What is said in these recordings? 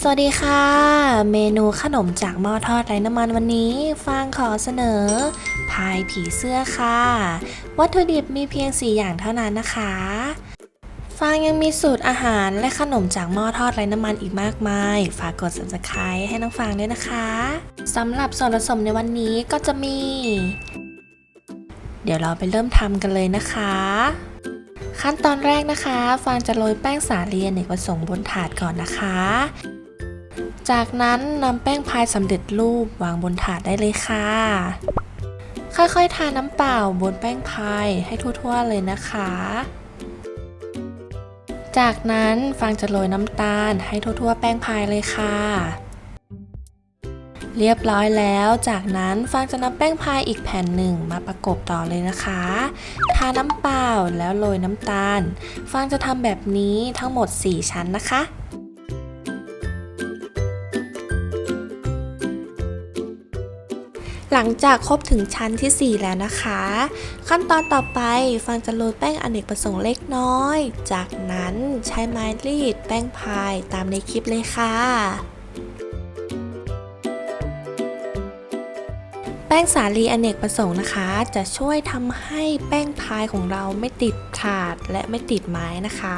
สวัสดีค่ะ เมนูขนมจากหม้อทอดไร้น้ำมันวันนี้ ฟางขอเสนอ พายผีเสื้อค่ะ วัตถุดิบมีเพียง 4 อย่างเท่านั้นนะคะ ฟางยังมีสูตรอาหารและขนมจากหม้อทอดไร้น้ำมันอีกมากมาย ฝากกด subscribe ให้น้องฟางด้วยนะคะสำหรับส่วนผสมในวันนี้ก็จะมี เดี๋ยวเราไปเริ่มทำกันเลยนะคะขั้นตอนแรกนะคะ ฟางจะโรยแป้งสาลีอเนกประสงค์บนถาดก่อนนะคะ จากนั้นนำแป้งพายสำเร็จรูปวางบนถาดได้เลยค่ะ ค่อยๆ ทาน้ำเปล่าบนแป้งพายให้ทั่วๆเลยนะคะ จากนั้นฟางจะโรยน้ำตาลให้ทั่วๆ แป้งพายเลยค่ะ เรียบร้อยแล้ว จากนั้นฟางจะนำแป้งพายอีกแผ่นหนึ่งมาประกบต่อเลยนะคะ ทาน้ำเปล่าแล้วโรยน้ำตาล ฟางจะทำแบบนี้ทั้งหมด 4 ชั้นนะคะ หลังจากครบถึงชั้นที่ 4 แล้วนะคะ ขั้นตอนต่อไปฟางจะโรยแป้งอเนกประสงค์เล็กน้อย จากนั้นใช้ไม้รีดแป้งพายตามในคลิปเลยค่ะแป้งสาลีอเนกประสงค์นะคะ จะช่วยทำให้แป้งพายของเราไม่ติดถาดและไม่ติดไม้นะคะ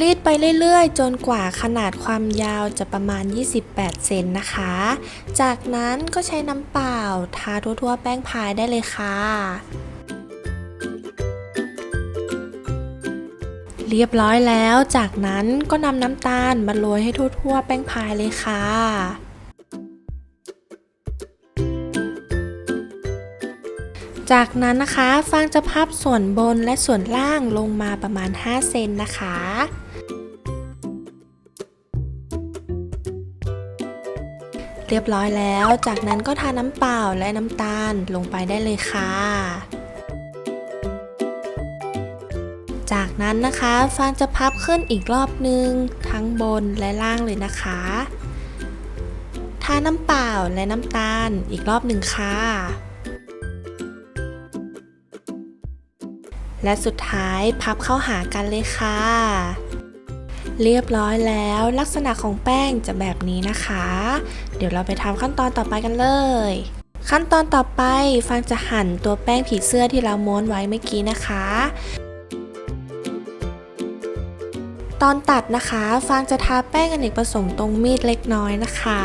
รีดไปเรื่อยๆ จนกว่าขนาดความยาวจะประมาณ 28 เซนนะคะ จากนั้นก็ใช้น้ำเปล่า ทาทั่วๆ แป้งพายได้เลยค่ะ เรียบร้อยแล้ว จากนั้นก็นำน้ำตาลมาโรยให้ทั่วๆ แป้งพายเลยค่ะจากนั้นนะคะฟางจะพับส่วนบนและส่วนล่างลงมาประมาณ 5 เซนนะคะ เรียบร้อยแล้ว จากนั้นก็ทาน้ำเปล่าและน้ำตาลลงไปได้เลยค่ะ จากนั้นนะคะฟางจะพับขึ้นอีกรอบนึง ทั้งบนและล่างเลยนะคะทาน้ำเปล่าและน้ำตาลอีกรอบหนึ่งค่ะ และสุดท้ายพับเข้าหากันเลยค่ะ เรียบร้อยแล้วลักษณะของแป้งจะแบบนี้นะคะ เดี๋ยวเราไปทำขั้นตอนต่อไปกันเลย ขั้นตอนต่อไปฟางจะหั่นตัวแป้งผีเสื้อที่เราม้วนไว้เมื่อกี้นะคะ ตอนตัดนะคะฟางจะทาแป้งอเนกประสงค์ตรงมีดเล็กน้อยนะคะ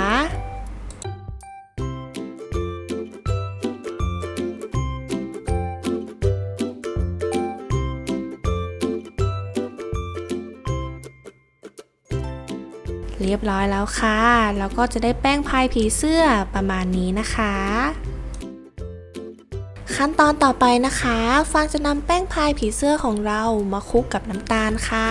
เรียบร้อยแล้วค่ะ แล้วก็จะได้แป้งพายผีเสื้อประมาณนี้นะคะ ขั้นตอนต่อไปนะคะ ฟางจะนำแป้งพายผีเสื้อของเรามาคลุกกับน้ำตาลค่ะ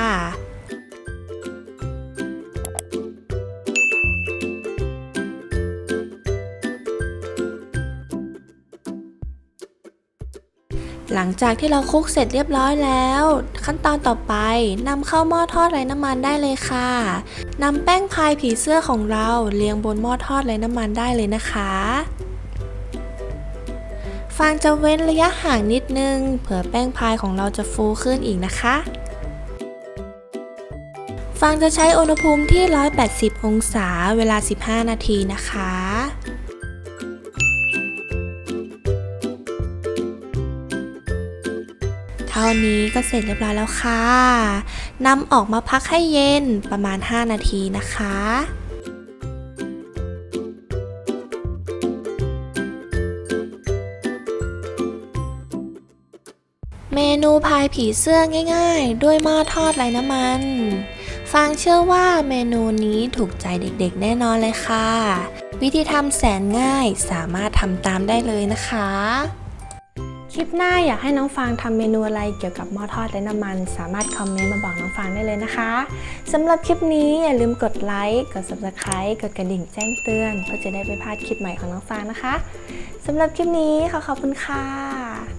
หลังจากที่เราคลุกเสร็จเรียบร้อยแล้ว ขั้นตอนต่อไปนำเข้าหม้อทอดไร้น้ำมันได้เลยค่ะนำแป้งพายผีเสื้อของเราเรียงบนหม้อทอดไร้น้ำมันได้เลยนะคะฟางจะเว้นระยะห่างนิดนึง เผื่อแป้งพายของเราจะฟูขึ้นอีกนะคะ ฟางจะใช้อุณหภูมิที่ 180 องศา เวลา 15 นาทีนะคะ ท่านี้ก็เสร็จเรียบร้อยแล้วค่ะนำออกมาพักให้เย็นประมาณ 5 นาทีนะคะเมนูพายผีเสื้อง่ายๆ ด้วยหม้อทอดไร้น้ำมันฟางเชื่อว่าเมนูนี้ถูกใจเด็กๆ แน่นอนเลยค่ะ วิธีทำแสนง่ายสามารถทำตามได้เลยนะคะ คลิปหน้าอยากให้น้องฟางทำเมนูอะไรเกี่ยวกับหม้อทอดและน้ำมัน สามารถคอมเมนต์มาบอกน้องฟางได้เลยนะคะสำหรับคลิปนี้อย่าลืมกดไลค์กด subscribe กดกระดิ่งแจ้งเตือนเพื่อจะได้ไม่พลาดคลิปใหม่ของน้องฟางนะคะสำหรับคลิปนี้ขอขอบคุณค่ะ